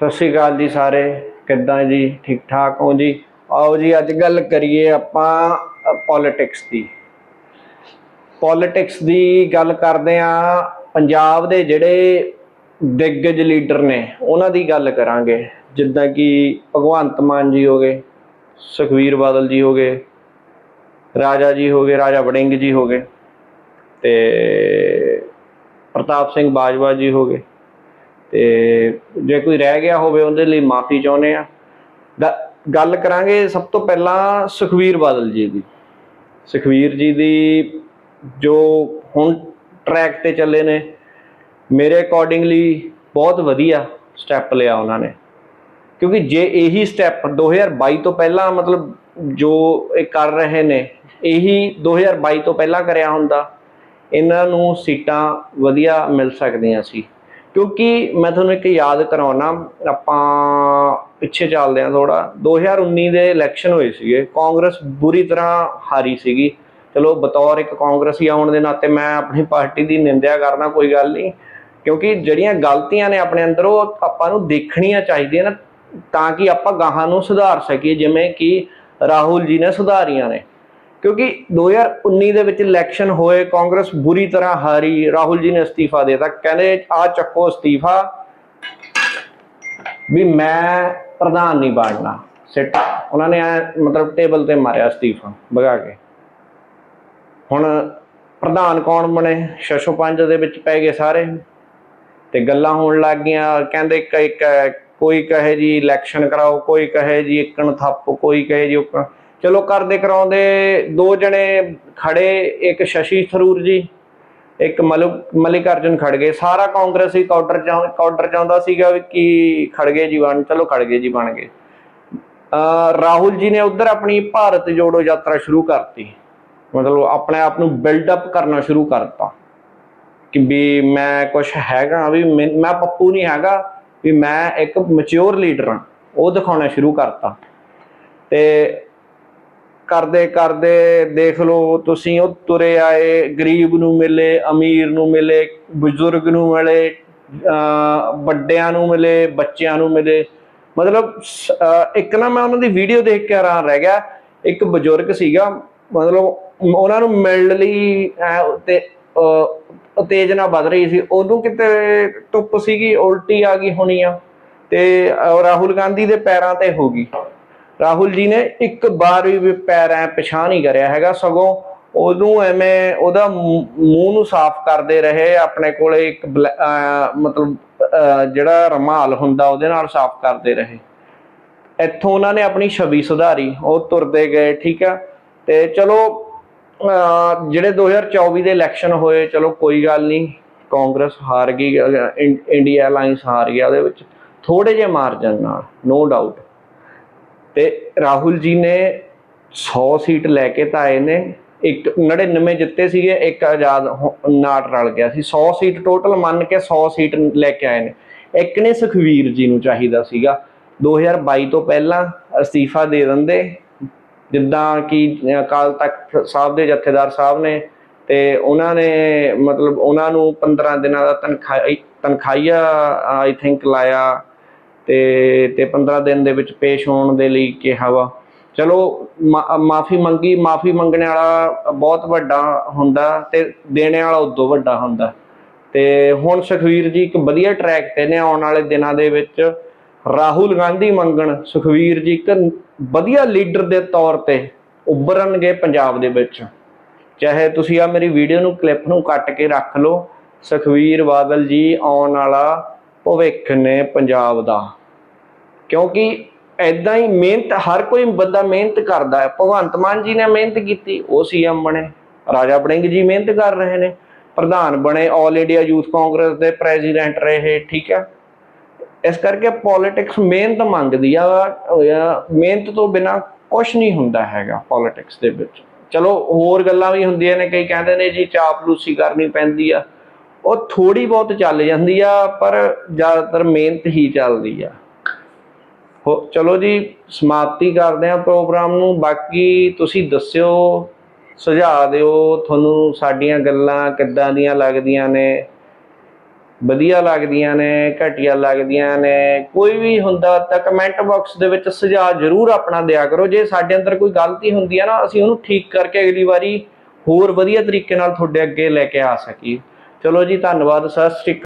ਸਤਿ ਸ਼੍ਰੀ ਅਕਾਲ ਜੀ ਸਾਰੇ। ਕਿੱਦਾਂ ਜੀ? ਠੀਕ ਠਾਕ ਹੋ ਜੀ? ਆਓ ਜੀ, ਅੱਜ ਗੱਲ ਕਰੀਏ ਆਪਾਂ ਪੋਲਿਟਿਕਸ ਦੀ। ਪੋਲਿਟਿਕਸ ਦੀ ਗੱਲ ਕਰਦੇ ਆ, ਪੰਜਾਬ ਦੇ ਜਿਹੜੇ ਦਿੱਗਜ ਲੀਡਰ ਨੇ, ਉਹਨਾਂ ਦੀ ਗੱਲ ਕਰਾਂਗੇ। ਜਿੱਦਾਂ ਕਿ ਭਗਵੰਤ ਮਾਨ ਜੀ ਹੋ ਗਏ, ਸੁਖਵੀਰ ਬਾਦਲ ਜੀ ਹੋ ਗਏ, ਰਾਜਾ ਜੀ ਹੋ ਗਏ, ਰਾਜਾ ਵੜਿੰਗ ਜੀ ਹੋ ਗਏ, ਤੇ ਪ੍ਰਤਾਪ ਸਿੰਘ ਬਾਜਵਾ ਜੀ ਹੋ ਗਏ। ਤੇ ਜੇ ਕੋਈ ਰਹਿ ਗਿਆ ਹੋਵੇ ਉਹਦੇ ਲਈ ਮਾਫੀ ਚਾਹੁੰਦੇ ਆ ਗ- ਗੱਲ ਕਰਾਂਗੇ ਸਭ ਤੋਂ ਪਹਿਲਾਂ ਸੁਖਵੀਰ ਬਾਦਲ ਜੀ ਦੀ। ਸੁਖਵੀਰ ਜੀ ਦੀ ਜੋ ਹੁਣ ਟਰੈਕ ਤੇ ਚੱਲੇ ਨੇ, ਮੇਰੇ ਅਕੋਰਡਿੰਗਲੀ ਬਹੁਤ ਵਧੀਆ ਸਟੈਪ ਲਿਆ ਉਹਨਾਂ ਨੇ। ਕਿਉਂਕਿ ਜੇ ਇਹੀ ਸਟੈਪ 2022 ਤੋਂ ਪਹਿਲਾਂ ਮਤਲਬ ਜੋ ਇਹ ਕਰ ਰਹੇ ਨੇ, ਇਹੀ 2022 ਤੋਂ ਪਹਿਲਾਂ ਕਰਿਆ ਹੁੰਦਾ, ਇਹਨਾਂ ਨੂੰ ਸੀਟਾਂ ਵਧੀਆ ਮਿਲ ਸਕਦੀਆਂ ਸੀ। ਕਿਉਂਕਿ ਮੈਂ ਤੁਹਾਨੂੰ ਇੱਕ ਯਾਦ ਕਰਾਉਣਾ, ਆਪਾਂ ਪਿੱਛੇ ਚੱਲਦੇ ਹਾਂ ਥੋੜਾ 2019 ਦੇ ਇਲੈਕਸ਼ਨ ਹੋਏ ਸੀਗੇ। ਕਾਂਗਰਸ ਬੁਰੀ ਤਰ੍ਹਾਂ ਹਾਰੀ ਸੀਗੀ। ਚਲੋ ਬਤੌਰ ਇੱਕ ਕਾਂਗਰਸੀ ਆਉਣ ਦੇ ਨਾਤੇ ਮੈਂ ਆਪਣੀ ਪਾਰਟੀ ਦੀ ਨਿੰਦਿਆ ਕਰਨਾ ਕੋਈ ਗੱਲ ਨਹੀਂ। ਕਿਉਂਕਿ ਜਿਹੜੀਆਂ ਗਲਤੀਆਂ ਨੇ ਆਪਣੇ ਅੰਦਰ, ਉਹ ਆਪਾਂ ਨੂੰ ਦੇਖਣੀਆਂ ਚਾਹੀਦੀਆਂ ਨੇ ਤਾਂ ਕਿ ਆਪਾਂ ਗਾਹਾਂ ਨੂੰ ਸੁਧਾਰ ਸਕੀਏ। ਜਿਵੇਂ ਕਿ ਰਾਹੁਲ ਜੀ ਨੇ ਸੁਧਾਰੀਆਂ ਨੇ। ਕਿਉਂਕਿ 2019 ਦੇ ਵਿੱਚ ਇਲੈਕਸ਼ਨ ਹੋਏ, ਕਾਂਗਰਸ ਬੁਰੀ ਤਰ੍ਹਾਂ ਹਾਰੀ, ਰਾਹੁਲ ਜੀ ਨੇ ਅਸਤੀਫਾ ਦੇ ਦਿੱਤਾ। ਕਹਿੰਦੇ ਆ ਚੱਕੋ ਅਸਤੀਫਾ ਵੀ ਮੈਂ ਪ੍ਰਧਾਨ ਨਹੀਂ ਬਣਨਾ ਸਿੱਟ। ਉਹਨਾਂ ਨੇ ਮਤਲਬ ਟੇਬਲ ਤੇ ਮਾਰਿਆ ਅਸਤੀਫਾ ਭਗਾ ਕੇ। ਹੁਣ ਪ੍ਰਧਾਨ ਕੌਣ ਬਣੇ? ਛਸ਼ੋ ਪੰਜ ਦੇ ਵਿੱਚ ਪੈ ਗਏ ਸਾਰੇ। ਤੇ ਗੱਲਾਂ ਹੋਣ ਲੱਗ ਗਈਆਂ। ਕਹਿੰਦੇ ਕੋਈ ਕਹੇ ਜੀ ਇਲੈਕਸ਼ਨ ਕਰਾਓ, ਕੋਈ ਕਹੇ ਜੀ ਇੱਕਣ ਥੱਪ, ਕੋਈ ਕਹੇ ਜੀ ਉੱਕਣ। ਚਲੋ ਕਰਦੇ ਕਰਾਉਂਦੇ ਦੋ ਜਣੇ ਖੜੇ, ਇੱਕ ਸ਼ਸ਼ੀ ਥਰੂਰ ਜੀ, ਇੱਕ ਮਲਕ ਮਲਿਕ ਅਰਜੁਨ ਖੜਗੇ ਸਾਰਾ ਕਾਂਗਰਸੀ ਕਾਊਂਟਰ ਕਾਊਂਟਰ ਚਾਹੁੰਦਾ ਸੀਗਾ ਕਿ ਖੜਗੇ ਜੀ ਬਣ, ਚਲੋ ਖੜਗੇ ਜੀ ਬਣ ਗਏ। ਰਾਹੁਲ ਜੀ ਨੇ ਉਧਰ ਆਪਣੀ ਭਾਰਤ ਜੋੜੋ ਯਾਤਰਾ ਸ਼ੁਰੂ ਕਰਤੀ। ਮਤਲਬ ਆਪਣੇ ਆਪ ਨੂੰ ਬਿਲਡ ਅਪ ਕਰਨਾ ਸ਼ੁਰੂ ਕਰਤਾ। ਕਿ ਵੀ ਮੈਂ ਕੁਝ ਹੈਗਾ ਵੀ ਮੈਂ ਮੈਂ ਪੱਪੂ ਨਹੀਂ ਹੈਗਾ, ਵੀ ਮੈਂ ਇੱਕ ਮੈਚੁਰ ਲੀਡਰ ਹਾਂ। ਉਹ ਦਿਖਾਉਣਾ ਸ਼ੁਰੂ ਕਰਤਾ। ਤੇ ਕਰਦੇ ਕਰਦੇ ਦੇਖ ਲਓ ਤੁਸੀਂ ਉਹ ਤੁਰੇ ਆਏ ਗਰੀਬ ਨੂੰ ਮਿਲੇ ਅਮੀਰ ਨੂੰ ਮਿਲੇ ਬਜ਼ੁਰਗ ਨੂੰ ਮਿਲੇ ਵੱਡਿਆਂ ਨੂੰ ਮਿਲੇ ਬੱਚਿਆਂ ਨੂੰ ਮਿਲੇ। ਮਤਲਬ ਇੱਕ ਨਾ ਮੈਂ ਉਹਨਾਂ ਦੀ ਵੀਡੀਓ ਦੇਖ ਕੇ ਹੈਰਾਨ ਰਹਿ ਗਿਆ। ਇੱਕ ਬਜ਼ੁਰਗ ਸੀਗਾ ਮਤਲਬ ਉਹਨਾਂ ਨੂੰ ਮਿਲਣ ਲਈ ਤੇ ਅਹ, ਉਤੇਜਨਾ ਵੱਧ ਰਹੀ ਸੀ। ਉਹਨੂੰ ਕਿਤੇ ਧੁੱਪ ਸੀਗੀ ਉਲਟੀ ਆ ਗਈ ਹੋਣੀ ਆ। ਤੇ ਰਾਹੁਲ ਗਾਂਧੀ ਦੇ ਪੈਰਾਂ ਤੇ ਹੋ ਗਈ। ਰਾਹੁਲ ਜੀ ਨੇ ਇੱਕ ਵਾਰ ਵੀ ਪੈਰ ਐ ਪਛਾਣ ਨਹੀਂ ਕਰਿਆ ਹੈਗਾ, ਸਗੋਂ ਉਹਨੂੰ ਐਵੇਂ ਉਹਦਾ ਮੂੰਹ ਨੂੰ ਸਾਫ਼ ਕਰਦੇ ਰਹੇ, ਆਪਣੇ ਕੋਲੇ ਇੱਕ ਬਲੈ- ਮਤਲਬ ਜਿਹੜਾ ਰਮਾਲ ਹੁੰਦਾ ਉਹਦੇ ਨਾਲ ਸਾਫ਼ ਕਰਦੇ ਰਹੇ। ਇੱਥੋਂ ਉਹਨਾਂ ਨੇ ਆਪਣੀ ਛਵੀ ਸੁਧਾਰੀ, ਉਹ ਤੁਰਦੇ ਗਏ, ਠੀਕ ਆ? ਤੇ ਚਲੋ, ਅਹ ਜਿਹੜੇ 2024 ਦੇ ਇਲੈਕਸ਼ਨ ਹੋਏ, ਚਲੋ ਕੋਈ ਗੱਲ ਨਹੀਂ, ਕਾਂਗਰਸ ਹਾਰ ਗਈ ਇੰਡੀਆ ਅਲਾਈਅੰਸ ਹਾਰ ਗਿਆ ਉਹਦੇ ਵਿੱਚ ਥੋੜੇ ਜਿਹੇ ਮਾਰਜਨ ਨਾਲ ਨੋ ਡਾਊਟ ਤੇ ਰਾਹੁਲ ਜੀ ਨੇ 100 ਸੀਟ ਲੈ ਕੇ ਤਾਂ ਆਏ ਨੇ, ਇੱਕ 99 ਜਿੱਤੇ ਸੀਗੇ, ਇੱਕ ਆਜ਼ਾਦ ਹੋ- ਨਾਟ ਰਲ ਗਿਆ ਸੀ। 100 ਸੀਟ ਟੋਟਲ ਮੰਨ ਕੇ 100 ਸੀਟ ਲੈ ਕੇ ਆਏ ਨੇ। ਇੱਕ ਨੇ ਸੁਖਵੀਰ ਜੀ ਨੂੰ ਚਾਹੀਦਾ ਸੀਗਾ। 2022 ਤੋਂ ਪਹਿਲਾਂ ਅਸਤੀਫਾ ਦੇ ਦਿੰਦੇ, ਜਿੱਦਾਂ ਕਿ ਅਕਾਲ ਤਖਤ ਸਾਹਿਬ ਦੇ ਜਥੇਦਾਰ ਸਾਹਿਬ ਨੇ, ਤੇ ਉਹਨਾਂ ਨੇ ਮਤਲਬ ਉਹਨਾਂ ਨੂੰ 15 ਦਿਨਾਂ ਦਾ ਤਨਖਾਹ, ਤਨਖਾਹੀਆ ਆਈ ਥਿੰਕ ਲਾਇਆ। ਤੇ ਤੇ 15 ਦਿਨ ਦੇ ਵਿੱਚ ਪੇਸ਼ ਹੋਣ ਦੇ ਲਈ ਕਿਹਾ ਵਾ। ਚਲੋ ਮਾਫੀ ਮੰਗੀ, ਮਾਫੀ ਮੰਗਣ ਵਾਲਾ ਬਹੁਤ ਵੱਡਾ ਹੁੰਦਾ ਤੇ ਦੇਣੇ ਵਾਲਾ ਉਦੋਂ ਵੱਡਾ ਹੁੰਦਾ। ਤੇ ਹੁਣ ਸੁਖਵੀਰ ਜੀ ਇੱਕ ਵਧੀਆ ਟਰੈਕ ਤੇ ਨੇ ਆਉਣ ਵਾਲੇ ਦਿਨਾਂ ਦੇ ਵਿੱਚ। ਰਾਹੁਲ ਗਾਂਧੀ ਮੰਗਣ, ਸੁਖਵੀਰ ਜੀ ਇੱਕ ਵਧੀਆ ਲੀਡਰ ਦੇ ਤੌਰ ਤੇ ਉੱਭਰਨਗੇ ਪੰਜਾਬ ਦੇ ਵਿੱਚ। ਚਾਹੇ ਤੁਸੀਂ ਆ ਮੇਰੀ ਵੀਡੀਓ ਨੂੰ ਕਲਿੱਪ ਨੂੰ ਕੱਟ ਕੇ ਰੱਖ ਲਓ, ਸੁਖਵੀਰ ਬਾਦਲ ਜੀ ਆਉਣ ਵਾਲਾ ਭਵਿੱਖ ਨੇ ਪੰਜਾਬ ਦਾ। ਕਿਉਂਕਿ ਐਦਾਂ ਹੀ ਮਿਹਨਤ, ਹਰ ਕੋਈ ਬੰਦਾ ਮਿਹਨਤ ਕਰਦਾ ਹੈ। ਭਗਵੰਤ ਮਾਨ ਜੀ ਨੇ ਮਿਹਨਤ ਕੀਤੀ, ਉਹ ਸੀਐਮ ਬਣੇ। ਰਾਜਾ ਬੜਿੰਗ ਜੀ ਮਿਹਨਤ ਕਰ ਰਹੇ ਨੇ। ਪ੍ਰਧਾਨ ਬਣੇ ਆਲ ਇੰਡੀਆ ਯੂਥ ਕਾਂਗਰਸ ਦੇ ਪ੍ਰੈਜ਼ੀਡੈਂਟ ਰਹੇ, ਠੀਕ ਹੈ। ਇਸ ਕਰਕੇ ਪੋਲਿਟਿਕਸ ਮਿਹਨਤ ਮੰਗਦੀ ਆ ਮਿਹਨਤ ਤੋਂ ਬਿਨਾ ਕੁਝ ਨਹੀਂ ਹੁੰਦਾ ਹੈਗਾ ਪੋਲਿਟਿਕਸ ਦੇ ਵਿੱਚ। ਚਲੋ ਹੋਰ ਗੱਲਾਂ ਵੀ ਹੁੰਦੀਆਂ ਨੇ, ਕਈ ਕਹਿੰਦੇ ਨੇ ਜੀ ਚਾਪਲੂਸੀ ਕਰਨੀ ਪੈਂਦੀ ਆ। ਉਹ ਥੋੜੀ ਬਹੁਤ ਚੱਲ ਜਾਂਦੀ ਆ, ਪਰ ਜ਼ਿਆਦਾਤਰ ਮਿਹਨਤ ਹੀ ਚੱਲਦੀ ਆ। ਹੋ, ਚਲੋ ਜੀ, ਸਮਾਪਤੀ ਕਰਦੇ ਆ ਪ੍ਰੋਗਰਾਮ ਨੂੰ। ਬਾਕੀ ਤੁਸੀਂ ਦੱਸਿਓ, ਸੁਝਾਅ ਦਿਓ, ਤੁਹਾਨੂੰ ਸਾਡੀਆਂ ਗੱਲਾਂ ਕਿੱਦਾਂ ਦੀਆਂ ਲੱਗਦੀਆਂ ਨੇ, ਵਧੀਆ ਲੱਗਦੀਆਂ ਨੇ, ਘਟੀਆ ਲੱਗਦੀਆਂ ਨੇ, ਕੋਈ ਵੀ ਹੁੰਦਾ ਤਾਂ ਕਮੈਂਟ ਬਾਕਸ ਦੇ ਵਿੱਚ ਸੁਝਾਅ ਜ਼ਰੂਰ ਆਪਣਾ ਦਿਆ ਕਰੋ। ਜੇ ਸਾਡੇ ਅੰਦਰ ਕੋਈ ਗਲਤੀ ਹੁੰਦੀ ਹੈ ਨਾ, ਅਸੀਂ ਉਹਨੂੰ ਠੀਕ ਕਰਕੇ ਅਗਲੀ ਵਾਰੀ ਹੋਰ ਵਧੀਆ ਤਰੀਕੇ ਨਾਲ ਤੁਹਾਡੇ ਅੱਗੇ ਲੈ ਕੇ ਆ ਸਕੀਏ। ਚਲੋ ਜੀ ਧੰਨਵਾਦ ਸਤਿ ਸ਼੍ਰੀ ਅਕਾਲ।